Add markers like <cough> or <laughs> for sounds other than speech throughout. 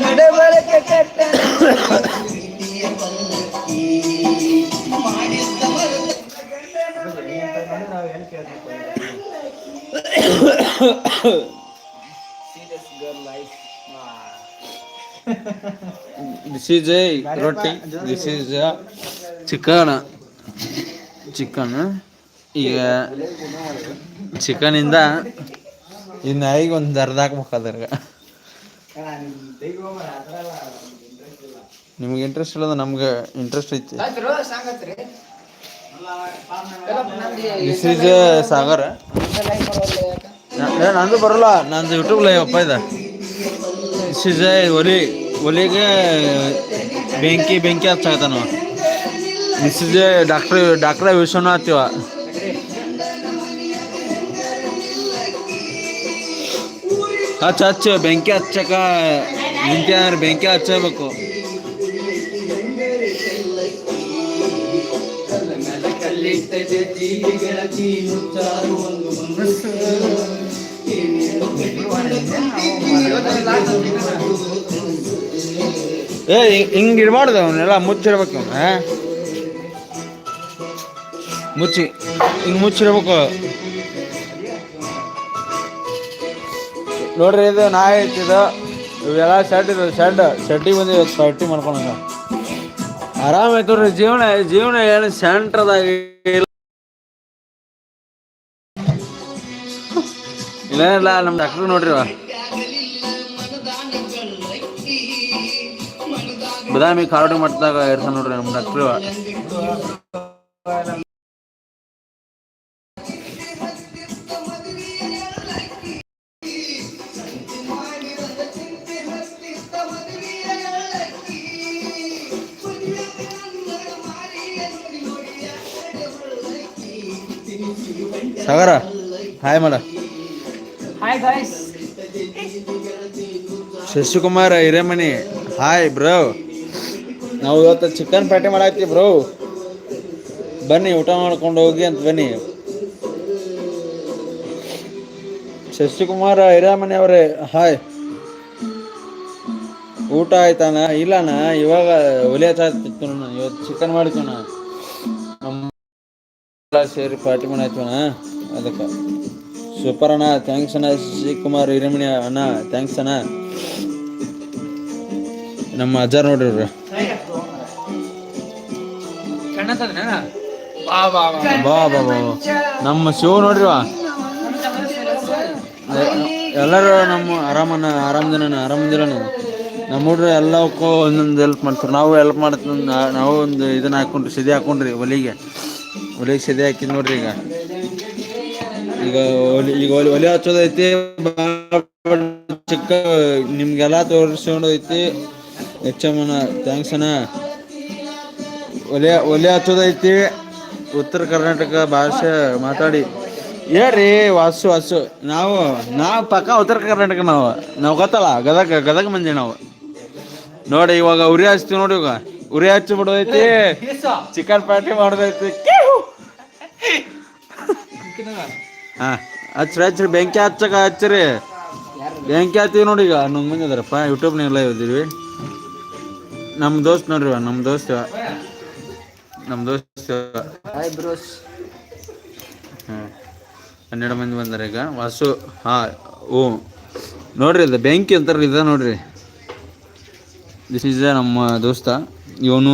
ನಡವಳಿಕೆ this is a roti this is chicken chicken ಈಗ ಚಿಕನಿಂದ ಈ ನಾಯಿಗೆ ಒಂದು ಅರ್ಧ ಅದ್ರಾಗ. ನಿಮ್ಗೆ ಇಂಟ್ರೆಸ್ಟ್ ಇಲ್ಲ. ನಮ್ಗೆ ಇಂಟ್ರೆಸ್ಟ್ ಐತಿ. This is Sagar. ನಂದು ಬರಲ್ಲ ನಂದು ಯೂಟ್ಯೂಬ್ ಲೈವ್ ಅಪ್ಪ ಇದೆ. ದಿಸ್ ಈಸ್ ಒಲಿ ಒಲಿಗೆ ಬೆಂಕಿ ಬೆಂಕಿ ಹಚ್ಚಾಗತ್ತ ದಿಸ್ ಇಸ್ ಡಾಕ್ಟ್ರ್ ಡಾಕ್ಟ್ರ ವಿಶ್ವನಾಥ್ ಇವ. ಹಚ್ಚ ಹಚ್ಚ, ಬೆಂಕಿ ಹಚ್ಚಕ ನಿಂತ್ಯಾರ ಬೆಂಕಿ ಹಚ್ಚಬೇಕು. ಏ, ಹಿಂಗ್- ಇಡಬಾರ್ದು ಅವನ್ನೆಲ್ಲ ಮುಚ್ಚಿಡ್ಬೇಕು ಅವ್ನ ಮುಚ್ಚಿ, ಹಿಂಗ್ ಮುಚ್ಚಿಡ್ಬೇಕು. ನೋಡ್ರಿ, ಇದು ನಾ ಐತಿದು ಇವೆಲ್ಲ ಶೆಡ್ ಇದು, ಶೆಡ್. ಶೆಡ್ಡಿಗೆ ಬಂದು ಶರ್ಟಿ ಪಾರ್ಟಿ ಆರಾಮ ಆರಾಮ್ ನೋಡ್ರಿ, ಜೀವನ ಜೀವನ ಏನು ಸೆಂಟ್ರದಾಗ ಇಲ್ಲ. ನಮ್ಮ ಡಾಕ್ಟ್ರು ನೋಡ್ರಿ. ಬದಾಮಿ ಕಾರಡಿ ಮಠದಾಗ ಇರ್ತಾನ ನೋಡ್ರಿ ನಮ್ಮ ಡಾಕ್ಟ್ರು ಸಾಗರ ಹಾಯ್ ಮಾಡ. Hi guys Shashikumar Hiremani hi bro. ನಾವು ಇವತ್ತು ಚಿಕನ್ ಪ್ಯಾಟಿ ಮಾಡಾಕ್ತೀವಿ ಬ್ರೋ. ಬನ್ನಿ ಊಟ ಮಾಡ್ಕೊಂಡು ಹೋಗಿ ಅಂತ ಬನ್ನಿ. ಶಶಿಕುಮಾರ್ ಹಿರೇಮಣಿ ಅವರೇ ಹಾಯ್. ಊಟ ಆಯ್ತಾನ ಇಲ್ಲಣ್ಣ ಇವಾಗ ಒಲೆ ಇವತ್ತು ಚಿಕನ್ ಮಾಡ್ತೀವಣ್ಣ ನಮ್ಮ ಸೇರಿ ಪಾರ್ಟಿ ಮಾಡಾಯ್ತವಣ್ಣ ಅದಕ್ಕೆ. ಸೂಪರ್ ಅಣ್ಣ ಥ್ಯಾಂಕ್ಸ್ ಅಣ್ಣ ಶ್ರೀಕುಮಾರ್ ಹಿರೇಮಣಿ ಅಣ್ಣ ಥ್ಯಾಂಕ್ಸ್ ಅಣ್ಣ. ನಮ್ಮ ಅಜ್ಜಾರ್ ನೋಡ್ರಿ ಬಾ ಬಾ ಬಾ. ನಮ್ಮ ಶಿವ ನೋಡ್ರಿ ವಾ. ಎಲ್ಲರೂ ನಮ್ಮ ಆರಾಮನ ಆರಾಮದಿನ ಆರಾಮದಿನ ನಮ್ಮ ಹುಡ್ರು ಎಲ್ಲಕ್ಕೂ ಒಂದೊಂದು ಹೆಲ್ಪ್ ಮಾಡ್ತಾರೆ. ನಾವು ಹೆಲ್ಪ್ ಮಾಡ್ತೀವಿ ನಾವು ಒಂದು ಇದನ್ನ ಹಾಕೊಂಡ್ರಿ ಸಿದಿ ಹಾಕೊಂಡ್ರಿ ಒಲಿಗೆ. ಒಲಿಗೆ ಸಿದಿ ಹಾಕಿದ್ ನೋಡ್ರಿ ಈಗ. ಈಗ ಒಲಿ ಈಗ ಒಲಿ ಹಚ್ಚೋದೈತಿ ಚಿಕ್ಕ ನಿಮ್ಗೆಲ್ಲ ತೋರಿಸ್ಕೊಂಡೈತಿ ಅಣ್ಣ ಥ್ಯಾಂಕ್ಸ್ ಅಣ್ಣ ಒಲೆ ಒಲೆ ಹಚ್ಚೋದೈತಿ ಉತ್ತರ ಕರ್ನಾಟಕ ಭಾಷೆ ಮಾತಾಡಿ ಹೇಳ್ರಿ ವಾಸು ವಾಸು ನಾವು ನಾವು ಪಕ್ಕ ಉತ್ತರ ಕರ್ನಾಟಕ ನಾವು ನಾವು ಗೊತ್ತಲ್ಲ ಗದಗ ಗದಗ ಮಂದಿ ನಾವು ನೋಡಿ ಇವಾಗ ಉರಿ ಹಚ್ತೀವಿ ನೋಡಿ ಇವಾಗ ಉರಿ ಹಚ್ಚಿ ಬಿಡೋದೈತಿ ಚಿಕನ್ ಪಾರ್ಟಿ ಮಾಡೋದೈತಿ ಹಾ ಹಚ್ರಿ ಹಚ್ರಿ ಬೆಂಕಿ ಹಚ್ಚಕ ಹಚ್ಚಿರಿ ಬೆಂಕಿ ಹತ್ತೀವಿ ನೋಡಿ ಈಗ ಹನ್ನೊಂದು ಮಂದಿ ಅದಾರಪ್ಪ ನೀವು ಲೈವ್ ಇದ್ದೀವಿ. ನಮ್ಮ ದೋಸ್ತ್ ನೋಡ್ರಿ ನಮ್ಮ ದೋಸ್ತ. ನಮ್ಮ ದೋಸ್ತ ಹ್ಮ್. ಹನ್ನೆರಡು ಮಂದಿ ಬಂದಾರ ಈಗ. ವಾಸು ಹಾ ಓ ನೋಡ್ರಿ ಇದು ಬೆಂಕಿ ಅಂತಾರಲ್ಲ ಇದ ನೋಡ್ರಿ. ದಿಸ್ ಈಸ್ ನಮ್ಮ ದೋಸ್ತ. ಇವನು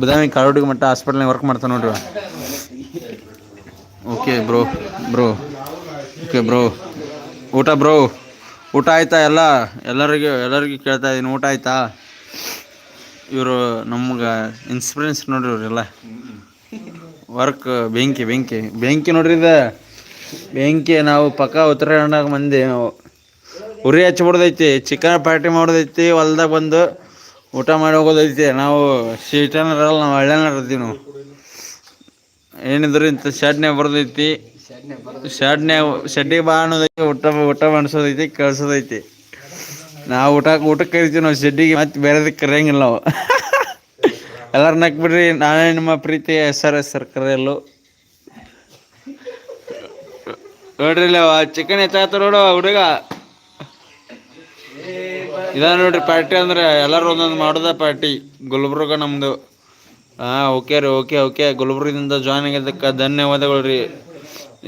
ಬದಾಮಿ ಕಾರೋಡಿಗೆ ಮಟ್ಟ ಹಾಸ್ಪಿಟ್ಲ್ನಾಗ ವರ್ಕ್ ಮಾಡ್ತಾನೆ ನೋಡ್ರಿ okay bro bro. Okay bro. ಊಟ ಬ್ರೋ. ಊಟ ಆಯ್ತಾ ಎಲ್ಲ? ಎಲ್ಲರಿಗೂ ಎಲ್ಲರಿಗೂ ಕೇಳ್ತಾ ಇದ್ದೀನಿ ಊಟ ಆಯ್ತಾ? ಇವರು ನಮ್ಗೆ ಇನ್ಸ್ಪಿರೆನ್ಸ್ ನೋಡ್ರಿ ಇವರೆಲ್ಲ. ವರ್ಕ್ ಬೆಂಕಿ ಬೆಂಕಿ. ಬೆಂಕಿ ನೋಡ್ರಿ ಇದು. ಬೆಂಕಿ, ನಾವು ಪಕ್ಕ ಉತ್ತರ ಕನ್ನಡ ಮಂದಿ. ಉರಿ ಹಚ್ಬಿಡ್ದೈತಿ. ಚಿಕನ್ ಪಾರ್ಟಿ ಮಾಡೋದೈತಿ, ಹೊಲ್ದಾಗ ಬಂದು ಊಟ ಮಾಡಿ ಹೋಗೋದೈತಿ. ನಾವು ಸೀಟನ ಇರಲ್ಲ, ನಾವು ಹಳ್ಳ್ಯಾನ ಇರ್ತೀವಿ ನಾವು. ಏನಿದ್ರು ಇಂಥ ಶಡ್ನೆ ಬರ್ದೈತಿ ಶೆಡ್ನ್ಯಾಗ ಶೆಡ್ಡಿಗೆ ಬಾ ಅನ್ನೋದೈತಿ, ಊಟ ಊಟ ಮಾಡಿಸೋದೈತಿ, ಕಳ್ಸೋದೈತಿ. ನಾವು ಊಟ ಊಟಕ್ಕೆ ಕರಿತೀವಿ ನಾವು ಶೆಡ್ಡಿಗೆ ಮತ್ತೆ ಬೇರೆದಕ್ಕೆ ಕರೆಯಂಗಿಲ್ಲ ನಾವು. <laughs> ಎಲ್ಲರೂ ನಕ್ ಬಿಡ್ರಿ, ನಾನೇ ನಿಮ್ಮ ಪ್ರೀತಿ ಎಸ್ ಆರ್ ಎಸ್ ನೋಡ್ರಿ ನೋಡ್ರಿ ಚಿಕನ್ ಹೆಚ್ಚಾತ ನೋಡು ಹುಡುಗ. ಇದ ನೋಡ್ರಿ, ಪಾರ್ಟಿ ಅಂದ್ರೆ ಎಲ್ಲರೂ ಒಂದೊಂದು ಮಾಡೋದ ಪಾರ್ಟಿ, ಗುಲ್ಬರ್ಗ ನಮ್ದು. ಹಾ, ಓಕೆ ರೀ, ಓಕೆ ಓಕೆ. ಗುಲ್ಬರ್ಗದಿಂದ ಜಾಯ್ನ್ ಆಗಿದ್ದಕ್ಕೆ ಧನ್ಯವಾದಗಳು ರೀ.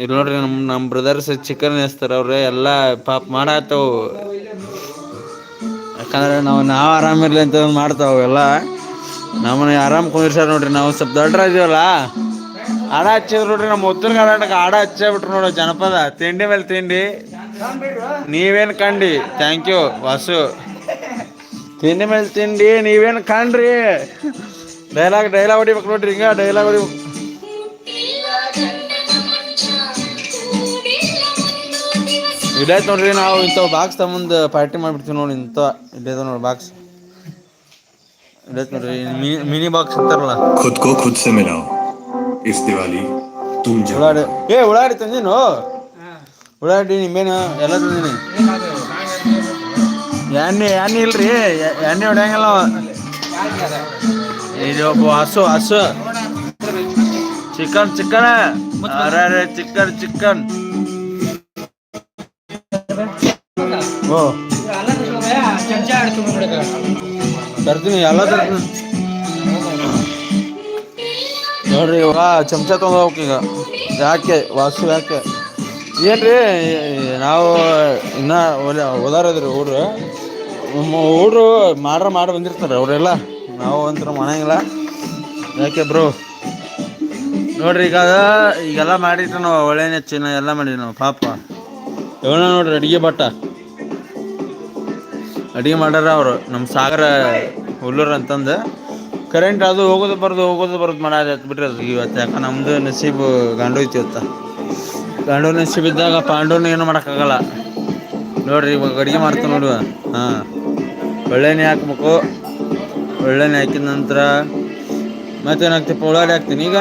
ಇಲ್ಲಿ ನೋಡ್ರಿ ನಮ್ಮ ನಮ್ಮ ಬ್ರದರ್ಸ್ ಚಿಕನ್ ಎಸ್ತಾರ ಅವ್ರೆ, ಎಲ್ಲ ಪಾಪ ಮಾಡತ್ತವು ಯಾಕಂದ್ರೆ ನಾವು ನಾವು ಆರಾಮಿರ್ಲಿ ಅಂತ ಮಾಡ್ತಾವ ಎಲ್ಲ. ನಮ್ಮನ್ನ ಆರಾಮ್ ಕುಂದಿರ್ಸಾರ ನೋಡ್ರಿ, ನಾವು ಸ್ವಲ್ಪ ದೊಡ್ಡರ ಇದೀವಲ್ಲ? ಹಾಡ ಹಚ್ಚಿದ್ರು ನೋಡ್ರಿ ನಮ್ಮ ಉತ್ತರ ಕರ್ನಾಟಕ ಹಾಡ ಹಚ್ಚಬಿಟ್ರು ನೋಡು ಜನಪದ. ತಿಂಡಿ ಮೇಲೆ ತಿಂಡಿ. ನೀವೇನು ಕಂಡಿ? Thank you Vasu. ತಿಂಡಿ ಮೇಲೆ ತಿಂಡಿ, ನೀವೇನು ಕಂಡ್ರಿ? ಡೈಲಾಗ್ ಡೈಲಾಗ್ ಹೊಡಿಬೇಕು ನೋಡ್ರಿ, ಹಿಂಗ ಡೈಲಾಗ್ ಹೊಡಿಬೇಕು. ಇಡೈತ್ ನೋಡ್ರಿ ನಾವು ಇಂಥವು ಬಾಕ್ಸ್ ತಗೊಂಡು ಪಾರ್ಟಿ ಮಾಡಿಬಿಡ್ತೀವಿ ನೋಡಿ ಇಂಥ ಇಡೈತ ನೋಡಿ ಬಾಕ್ಸ್ ಇಡೈತ್ ನೋಡ್ರಿ ಮಿನಿ ಮಿನಿ ಬಾಕ್ಸ್ ಅಂತಾರಲ್ಲ. ಖುದ್ ಕೋ ಖುದ್ ಸೆ ಮಿಲಾವ್ ಇಸ್ ದಿವಾಲಿ ತುಮ್ ಉಳಾಡಿ ಏ ಉಳಾಡಿ ತಂದಿನು? ಉಳ್ಳಾಡಿ ನಿಮ್ಮೇನು ಎಲ್ಲ ತಂದಿನಿ. ಎಣ್ಣೆ ಎಣ್ಣೆ ಇಲ್ರಿ ಎಣ್ಣೆ ಹೊಡ್ಯಂಗಿಲ್ಲ ಇದು ಒಬ್ಬ ಹಸು ಹಸು. Chicken chicken. ಅರೆ ಚಿಕನ್ ಚಿಕನ್. ತರ್ತೀನಿ, ಎಲ್ಲ ತರ್ತೀನಿ. ನೋಡ್ರಿ, ಇವಾಗ ಚಮಚ ತೊಗೊಂಡು ಹೋಗ್ಬೇಕು ಈಗ. ಯಾಕೆ? ವಾಸು ಯಾಕೆ? ಏನ್ರಿ, ನಾವು ಇನ್ನ ಓದಾರದ್ರಿ ಹುಡ್ರು ಹುಡ್ರು ಮಾಡ್ರ ಮಾಡಿ ಬಂದಿರ್ತಾರೆ ಅವರೆಲ್ಲ. ನಾವು ಅಂತ ಮಾಡಂಗಿಲ್ಲ ಯಾಕೆ ಬ್ರೋ? ನೋಡ್ರಿ, ಈಗ ಈಗೆಲ್ಲ ಮಾಡಿಟ್ಟು ನಾವು ಒಳ್ಳೆ ನೆಚ್ಚಿನ ಎಲ್ಲ ಮಾಡಿದ್ವಿ ನಾವು, ಪಾಪ. ಇವನ ನೋಡ್ರಿ, ಅಡಿಗೆ ಭಟ್ಟ. ಅಡಿಗೆ ಮಾಡ್ಯಾರ ಅವರು. ನಮ್ಮ ಸಾಗರ ಹುಲ್ಲೂರು ಅಂತಂದು. ಕರೆಂಟ್ ಅದು ಹೋಗೋದು ಬರೋದು ಹೋಗೋದು ಬರೋದು ಮಾಡೋದು ಬಿಟ್ರಿ ಅದು ಇವತ್ತು. ಯಾಕೆ ನಮ್ಮದು ನಸೀಬು ಗಂಡು ಐತಿ ಇವತ್ತು. ಗಂಡು ನಸೀಬ್ ಇದ್ದಾಗ ಪಾಂಡವನು ಏನು ಮಾಡೋಕ್ಕಾಗಲ್ಲ. ನೋಡ್ರಿ ಇವಾಗ ಅಡುಗೆ ಮಾಡ್ತೀವಿ ನೋಡುವ ಹಾಂ. ಒಳ್ಳೆಣ್ಣೆ ಹಾಕ್ಬೇಕು. ಒಳ್ಳೆಣ್ಣೆ ಹಾಕಿದ ನಂತರ ಮತ್ತೇನು ಪೌಳಾಡಿ ಹಾಕ್ತೀನಿ. ಈಗ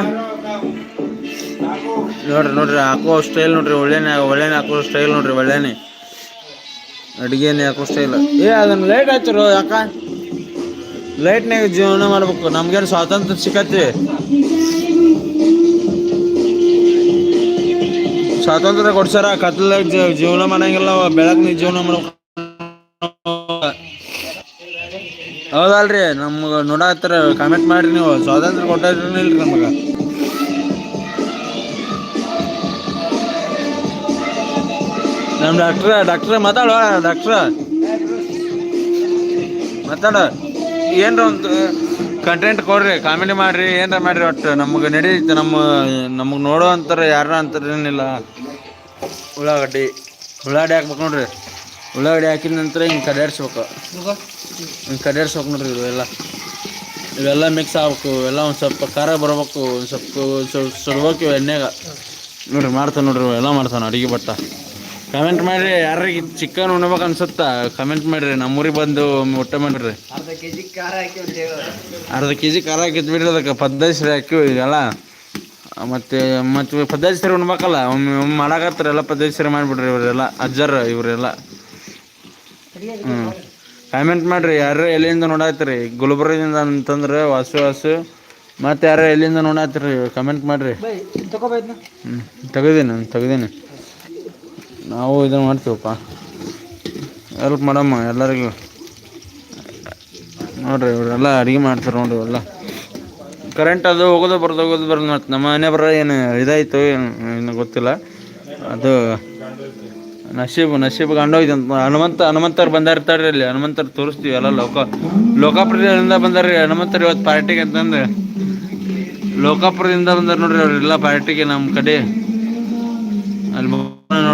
ನೋಡ್ರಿ ನೋಡ್ರಿ, ಹಾಕೋ ಸ್ಟೈಲ್ ನೋಡ್ರಿ. ಒಳ್ಳೆಣ್ಣೆ ಒಳ್ಳೆಣ್ಣೆ ಹಾಕೋ ಸ್ಟೈಲ್ ನೋಡ್ರಿ, ಒಳ್ಳೆಣ್ಣೆ. ಅಡುಗೆನೇ ಹಾಕೋ ಇಲ್ಲ. ಏ, ಅದನ್ನ ಲೈಟ್ ಹಚ್ಚರು ಯಾಕ? ಲೈಟ್ನಾಗ ಜೀವನ ಮಾಡ್ಬೇಕು. ನಮ್ಗೇನು ಸ್ವಾತಂತ್ರ್ಯ ಸಿಕ್ಕತ್ತಿ ಸ್ವಾತಂತ್ರ್ಯ ಕೊಡ್ಸಾರ ಕತ್ಲ ಜೀವನ ಮಾಡಂಗಿಲ್ಲ ಬೆಳಗ್ನ ಜೀವನ ಮಾಡ್ಬೇಕು. ಹೌದಲ್ರಿ, ನಮ್ಗೆ ನೋಡತ್ತರ ಕಮೆಂಟ್ ಮಾಡ್ರಿ ನೀವು. ಸ್ವಾತಂತ್ರ್ಯ ಕೊಟ್ಟಿಲ್ರಿ ಇಲ್ರಿ ನಮಗೆ. ನಮ್ಮ ಡಾಕ್ಟ್ರ ಡಾಕ್ಟ್ರ ಮಾತಾಡೋ, ಡಾಕ್ಟ್ರ. ಮಾತಾಡ. ಏನರ ಒಂದು ಕಂಟೆಂಟ್ ಕೊಡ್ರಿ ಕಾಮಿಡಿ ಮಾಡ್ರಿ, ಏನಾರ ಮಾಡ್ರಿ ಒಟ್ಟು. ನಮಗೆ ನಡೀತೈತೆ ನಮ್ಮ ನಮಗೆ ನೋಡೋ ಅಂತಾರ ಯಾರ ಅಂತಾರೇನಿಲ್ಲ ಉಳ್ಳಾಗಡ್ಡಿ. ಉಳ್ಳಾಗಡ್ಡಿ ಹಾಕ್ಬೇಕು ನೋಡ್ರಿ. ಉಳ್ಳಾಗಡ್ಡಿ ಹಾಕಿದ ನಂತರ ಹಿಂಗೆ ಕದಾಡ್ಸ್ಬೇಕು ಹಿಂಗೆ ಕದಾಡ್ಸ್ಬೇಕು ನೋಡ್ರಿ ಇವೆಲ್ಲ. ಇವೆಲ್ಲ ಮಿಕ್ಸ್ ಆಗ್ಬೇಕು. ಇವೆಲ್ಲ ಒಂದು ಸ್ವಲ್ಪ ಖಾರ ಬರ್ಬೇಕು. ಒಂದು ಸ್ವಲ್ಪ ಸ್ವಲ್ಪ ಸುಡ್ಬೇಕು ಎಣ್ಣೆಗೆ. ನೋಡ್ರಿ, ಮಾಡ್ತಾನೆ ನೋಡ್ರಿ ಎಲ್ಲ ಮಾಡ್ತಾನೆ ಅಡುಗೆ ಭಟ್ಟ. ಕಮೆಂಟ್ ಮಾಡ್ರಿ ಯಾರಿಗೆ ಚಿಕನ್ ಉಣ್ಬೇಕು ಅನ್ಸುತ್ತಾ? ಕಮೆಂಟ್ ಮಾಡ್ರಿ ನಮ್ಮೂರಿಗೆ ಬಂದು ಊಟ ಮಾಡ್ರಿ. ಅರ್ಧ ಕೆಜಿ ಖಾರ ಹಾಕಿ ಅರ್ಧ ಕೆ ಜಿ ಖಾರ ಹಾಕಿದ್ ಬಿಡ್ರಿ ಅದಕ್ಕೆ ಪದ್ದತಿ ಹಾಕಿ ಈಗೆಲ್ಲ ಮತ್ತೆ ಮತ್ತೆ ಪದ್ದತಿ ಸರಿ ಉಣ್ಬೇಕಲ್ಲ ಒಮ್ಮೆ ಒಮ್ಮೆ ಮಾಡಾಕತ್ತಾರ ಎಲ್ಲ ಪದ್ದತಿ ಸರಿ ಮಾಡಿಬಿಡ್ರಿ ಇವರೆಲ್ಲ ಅಜ್ಜರ್ ಇವರೆಲ್ಲ. ಹ್ಞೂ ಕಾಮೆಂಟ್ ಮಾಡ್ರಿ ಯಾರು ಎಲ್ಲಿಂದ ನೋಡಾತ್ರಿ? ಗುಲ್ಬರ್ಗದಿಂದ ಅಂತಂದ್ರೆ ವಾಸು ವಾಸು. ಮತ್ತೆ ಯಾರು ಎಲ್ಲಿಂದ ನೋಡಾತ್ರಿ? ಕಮೆಂಟ್ ಮಾಡ್ರಿ. ಹ್ಞೂ ತೆಗ್ದೀನಿ ನಾನು ತೆಗ್ದೀನಿ. ನಾವು ಇದನ್ನು ಮಾಡ್ತೀವಪ್ಪ. ಹೆಲ್ಪ್ ಮಾಡಮ್ಮ, ಎಲ್ಲರಿಗೂ. ನೋಡ್ರಿ, ಇವರೆಲ್ಲ ಅಡುಗೆ ಮಾಡ್ತಾರೆ ನೋಡ್ರಿ ಇವೆಲ್ಲ ಕರೆಂಟ್ ಅದು ಹೋಗೋದು, ಬರೋದು ಹೋಗೋದು, ಬರೋದು ಮತ್ತು ನಮ್ಮ ಮನೆ ಬರೋ ಏನು ಇದಾಯಿತು ಏನು ಗೊತ್ತಿಲ್ಲ. ಅದು ನಶೀಬ್ ನಶೀಬ್ ಗಂಡೋಯ್ತು ಅಂತ. ಹನುಮಂತ ಹನುಮಂತರು ರೀ ಇಲ್ಲಿ ಹನುಮಂತರು ತೋರಿಸ್ತೀವಿ ಎಲ್ಲ ಲೋಕ, ಲೋಕಾಪುರದಿಂದ ರೀ. ಹನುಮಂತರು ಇವತ್ತು ಪಾರ್ಟಿಗೆ ಅಂತಂದು. ಲೋಕಾಪುರದಿಂದ ಬಂದಾರ ನೋಡ್ರಿ ಅವರೆಲ್ಲ ಪಾರ್ಟಿಗೆ ನಮ್ಮ ಕಡೆ.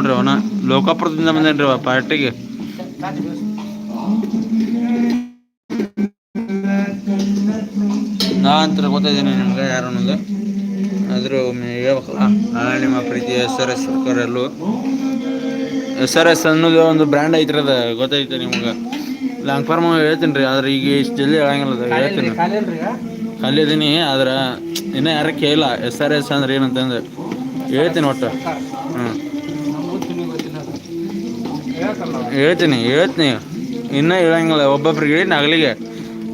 ನೋಡ್ರಿ ಅವನ ಲೋಕಾಪುರದಿಂದ ಬಂದೇನ್ರಿ ಅವ ಪಾರ್ಟಿಗೆ. ನಾ ಅಂತ ಗೊತ್ತಿದ್ದೀನಿ ನಿಮ್ಗೆ ಯಾರು ಅನ್ನೋದು. ಆದರೂ ಒಮ್ಮೆ ಹೇಳ್ಬೇಕಲ್ಲ ನಾಳೆ ನಿಮ್ಮ ಪ್ರೀತಿ ಎಸ್ ಆರ್ ಎಸ್ ಸರ್ಕಾರಲ್ಲೂ. ಎಸ್ ಆರ್ ಎಸ್ ಅನ್ನೋದು ಒಂದು ಬ್ರ್ಯಾಂಡ್ ಐತ್ರಿ ಅದು ಗೊತ್ತೈತೆ ನಿಮ್ಗೆ. ಲಾಂಗ್ ಫಾರ್ಮ್ ಹೇಳ್ತೀನಿ ರೀ ಆದ್ರೆ ಈಗ ಇಷ್ಟು ಜಲ್ದಿ ಹೇಳಂಗಿಲ್ಲ ಅದು ಹೇಳ್ತೀನಿ. ಇದೀನಿ ಆದ್ರೆ ಇನ್ನೂ ಯಾರು ಕೇಳಿಲ್ಲ ಎಸ್ ಆರ್ ಎಸ್ ಅಂದ್ರೆ ಏನಂತಂದು ಹೇಳ್ತೀನಿ ಒಟ್ಟು. ಹ್ಞೂ ಹೇಳ್ತೀನಿ ಹೇಳ್ತೀನಿ. ಇನ್ನೂ ಹೇಳಂಗಿಲ್ಲ. ಒಬ್ಬೊಬ್ರಿಗೆ ಹೇಳಿ ನಗಲಿಗೆ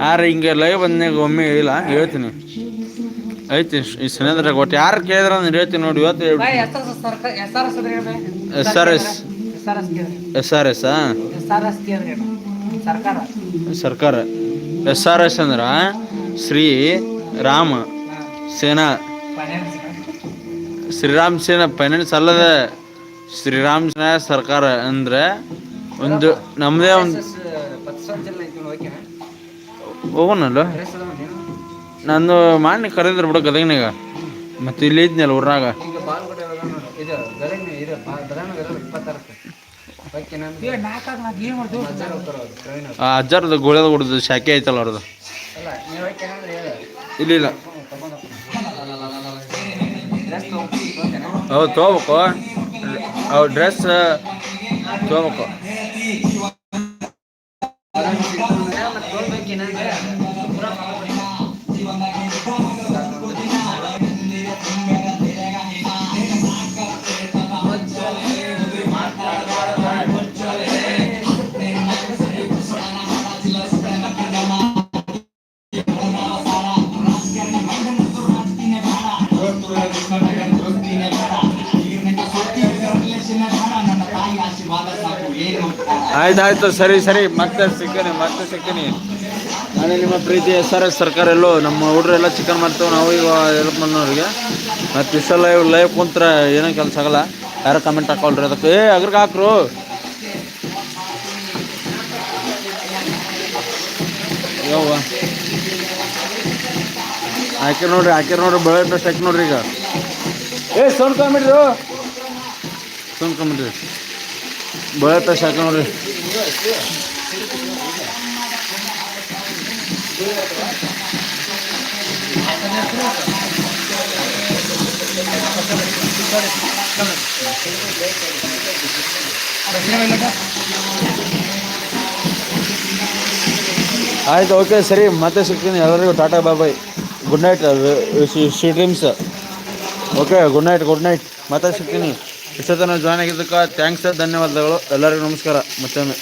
ಯಾರು ಹಿಂಗೆ ಲೈವ್ ಬಂದಾಗ ಒಮ್ಮೆ ಹೇಳಿಲ್ಲ ಹೇಳ್ತೀನಿ. ಐತಿ ಈ ಸುನೇಂದ್ರ ಒಟ್ಟು ಯಾರು ಕೇಳಿದ್ರ ಅಂದ್ರೆ ಹೇಳ್ತೀನಿ ನೋಡಿ ಇವತ್ತು S R S S R S ಸರ್ಕಾರ. ಎಸ್ ಆರ್ ಎಸ್ ಅಂದ್ರ ಶ್ರೀ ರಾಮ ಸೇನಾ. ಶ್ರೀರಾಮ್ ಸೇನಾ ಫೈನಾನ್ಸ್ ಅಲ್ಲದ ಶ್ರೀರಾಮ್ ಸೇನಾ ಸರ್ಕಾರ ಅಂದ್ರೆ ಒಂದು ನಮ್ಮದೇ ಒಂದು ಹೋಗೋಣಲ್ಲ? ನೀನು ನಂದು ಮಾಡಿ ಕರೆದ್ರೆ ಬಿಡು ಗದಗನಾಗ ಮತ್ತೆ ಇಲ್ಲಿ ಇದ್ನಲ್ಲ ಊರಾಗ ಅಜ್ಜಾರದ ಗೋಳ್ಯದ ಹೊಡೆದು ಶಾಖೆ ಐತಲ್ಲ ಅವ್ರದ್ದು. ಅಲ್ಲ ನೀವು ಅಂದ್ರೆ ಇಲ್ಲ ಇಲ್ಲ. ಹೌದು ತೊಗೋಬೇಕು. ಅವು ಡ್ರೆಸ್ ತೊಗೋಬೇಕು ಮತ್ತೆ ತೊಗೊಳ್ಬೇಕೇನ ಅಂದ್ರೆ ಆಯ್ತು ಆಯ್ತು ಸರಿ ಸರಿ. ಮತ್ತೆ ಸಿಗ್ತೀನಿ ಮತ್ತೆ ಸಿಗ್ತೀನಿ. ನಾನು ನಿಮ್ಮ ಪ್ರೀತಿ ಎಸ್ ಆರ್ ಎಸ್ ಸರ್ಕಾರ ಎಲ್ಲೋ ನಮ್ಮ ಹುಡುಗರೆಲ್ಲ ಚಿಕನ್ ಮಾಡ್ತೇವೆ, ನಾವು ಈಗ ಹೆಲ್ಪ್ ಮಾಡೋರಿಗೆ ಮತ್ತು ಇಷ್ಟ ಲೈವ್ ಲೈವ್ ಕುಂತ್ರ ಏನೋ ಕೆಲಸ ಆಗಲ್ಲ. ಯಾರು ಕಮೆಂಟ್ ಹಾಕೊಳ್ರಿ ಅದಕ್ಕೆ. ಏ ಅಗ್ರಿಗೆ ಹಾಕ್ರು. ಯಾವ ಹಾಕಿರ್ ನೋಡ್ರಿ ಹಾಕಿರ್ ನೋಡ್ರಿ, ಬೆಳೆ ಬೆಸ್ಟ್ ಹಾಕಿ ನೋಡ್ರಿ ಈಗ. ಏ, ಸೌಂಡ್ ಕಮ್ಮಿಡ್ರು ಸೌಂಡ್ ಬೆಳೆ ಟೆಸ್ಟ್ ಹಾಕಿ ನೋಡ್ರಿ ಆಯ್ತು ಓಕೆ ಸರಿ ಮತ್ತೆ ಸಿಗ್ತೀನಿ ಎಲ್ಲರಿಗೂ tata bye good night sweet dreams okay good night good night ಮತ್ತೆ ಸಿಗ್ತೀನಿ ಇಷ್ಟೊತ್ತನ ಜಾಯ್ನ್ ಆಗಿದ್ದಕ್ಕೆ ಥ್ಯಾಂಕ್ಸ್ ಧನ್ಯವಾದಗಳು. ಎಲ್ಲರಿಗೂ ನಮಸ್ಕಾರ. ಮತ್ತೊಮ್ಮೆ.